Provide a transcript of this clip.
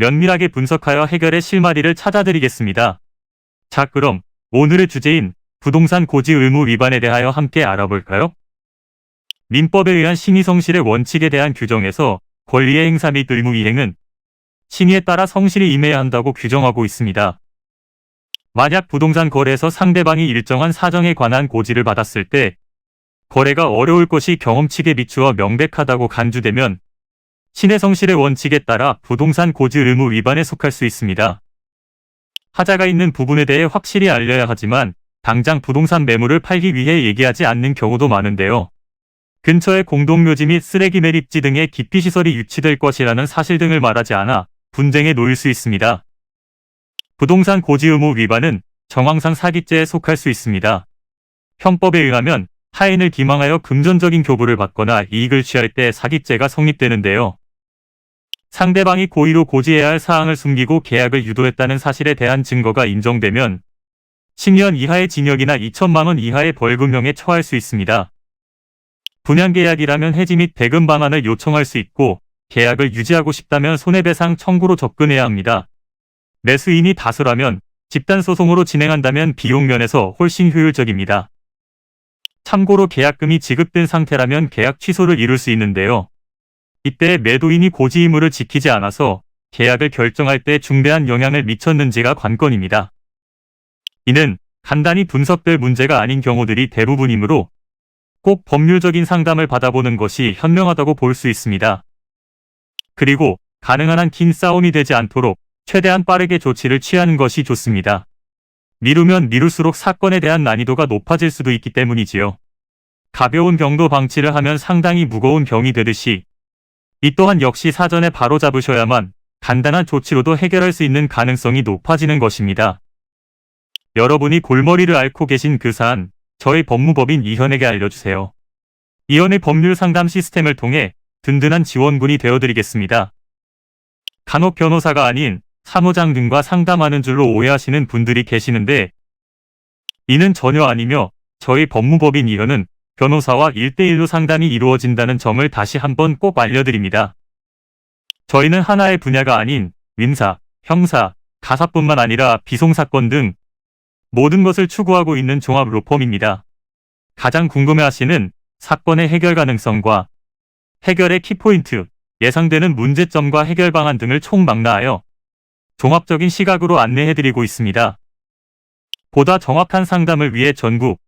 면밀하게 분석하여 해결의 실마리를 찾아드리겠습니다. 자, 그럼 오늘의 주제인 부동산 고지 의무 위반에 대하여 함께 알아볼까요? 민법에 의한 신의성실의 원칙에 대한 규정에서 권리의 행사 및 의무 이행은 신의에 따라 성실히 임해야 한다고 규정하고 있습니다. 만약 부동산 거래에서 상대방이 일정한 사정에 관한 고지를 받았을 때 거래가 어려울 것이 경험칙에 비추어 명백하다고 간주되면 신의 성실의 원칙에 따라 부동산 고지 의무 위반에 속할 수 있습니다. 하자가 있는 부분에 대해 확실히 알려야 하지만 당장 부동산 매물을 팔기 위해 얘기하지 않는 경우도 많은데요. 근처에 공동묘지 및 쓰레기 매립지 등의 기피시설이 유치될 것이라는 사실 등을 말하지 않아 분쟁에 놓일 수 있습니다. 부동산 고지 의무 위반은 정황상 사기죄에 속할 수 있습니다. 형법에 의하면 타인을 기망하여 금전적인 교부를 받거나 이익을 취할 때 사기죄가 성립되는데요. 상대방이 고의로 고지해야 할 사항을 숨기고 계약을 유도했다는 사실에 대한 증거가 인정되면 10년 이하의 징역이나 2천만 원 이하의 벌금형에 처할 수 있습니다. 분양계약이라면 해지 및 대금 방안을 요청할 수 있고 계약을 유지하고 싶다면 손해배상 청구로 접근해야 합니다. 매수인이 다수라면 집단소송으로 진행한다면 비용 면에서 훨씬 효율적입니다. 참고로 계약금이 지급된 상태라면 계약 취소를 이룰 수 있는데요. 이때 매도인이 고지 의무를 지키지 않아서 계약을 결정할 때 중대한 영향을 미쳤는지가 관건입니다. 이는 간단히 분석될 문제가 아닌 경우들이 대부분이므로 꼭 법률적인 상담을 받아보는 것이 현명하다고 볼 수 있습니다. 그리고 가능한 한 긴 싸움이 되지 않도록 최대한 빠르게 조치를 취하는 것이 좋습니다. 미루면 미룰수록 사건에 대한 난이도가 높아질 수도 있기 때문이지요. 가벼운 병도 방치를 하면 상당히 무거운 병이 되듯이 이 또한 역시 사전에 바로 잡으셔야만 간단한 조치로도 해결할 수 있는 가능성이 높아지는 것입니다. 여러분이 골머리를 앓고 계신 그 사안, 저희 법무법인 이현에게 알려주세요. 이현의 법률 상담 시스템을 통해 든든한 지원군이 되어드리겠습니다. 간혹 변호사가 아닌 사무장 등과 상담하는 줄로 오해하시는 분들이 계시는데 이는 전혀 아니며 저희 법무법인 이현은 변호사와 1대1로 상담이 이루어진다는 점을 다시 한번 꼭 알려드립니다. 저희는 하나의 분야가 아닌 민사, 형사, 가사뿐만 아니라 비송사건 등 모든 것을 추구하고 있는 종합 로펌입니다. 가장 궁금해하시는 사건의 해결 가능성과 해결의 키포인트, 예상되는 문제점과 해결 방안 등을 총망라하여 종합적인 시각으로 안내해드리고 있습니다. 보다 정확한 상담을 위해 전국,